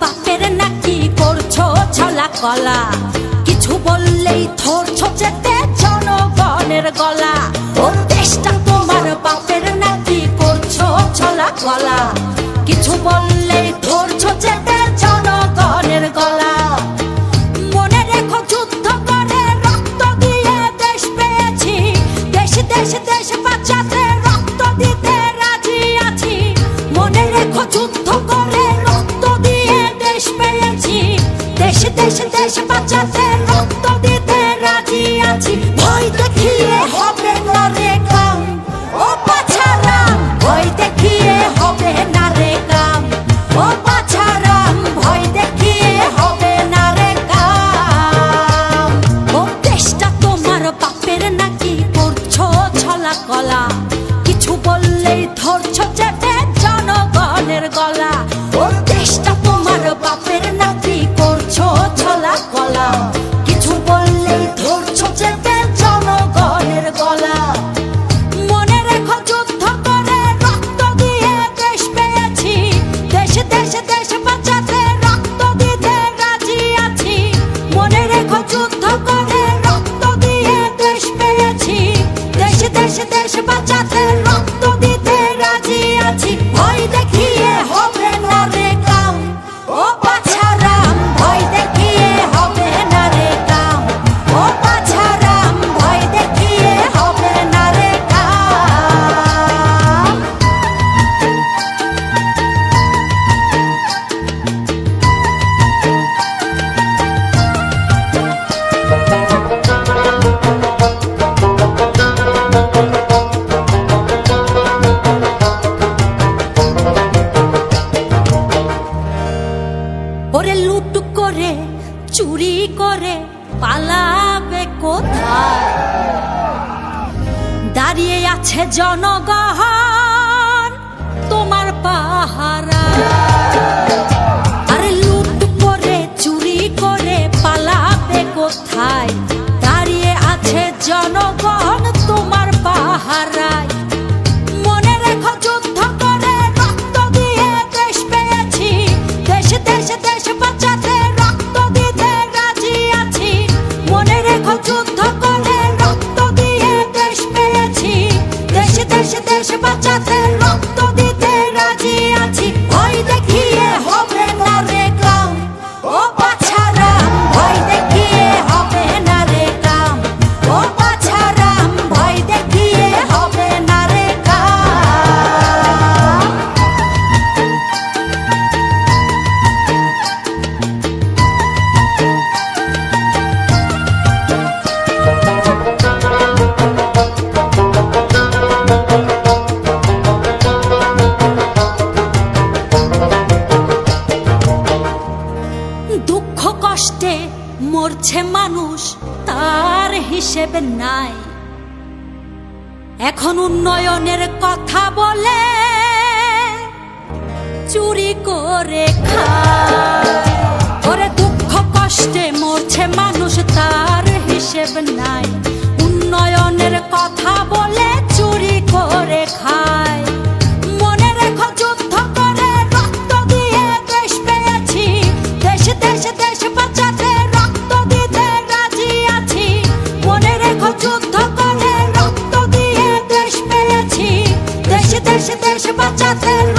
বাপের নাকি করছ ছলা কলা? কিছু বললেই ধরছো যেতে জনগণের গলা। ওর দেশটা তোমার বাপের নাকি করছ ছলা কলা? কিছু বললেই ধরছো যেতে জনগণের গলা। মনে রেখো যুদ্ধ করে রক্ত দিয়ে দেশ পেয়েছি। দেশ দেশ দেশ বাঁচাতে রক্ত দিতে দেশে দেশে বাঁচাতে রক্ত দিতে রাজি আছি। দেশ দেশ বাঁচাতে রক্ত হে জনগণ তোমার পা হচ্ছে মানুষ তার হিসেবে নাই। এখন উন্নয়নের কথা বলে চুরি করে দেশ দেশ বাঁচাতে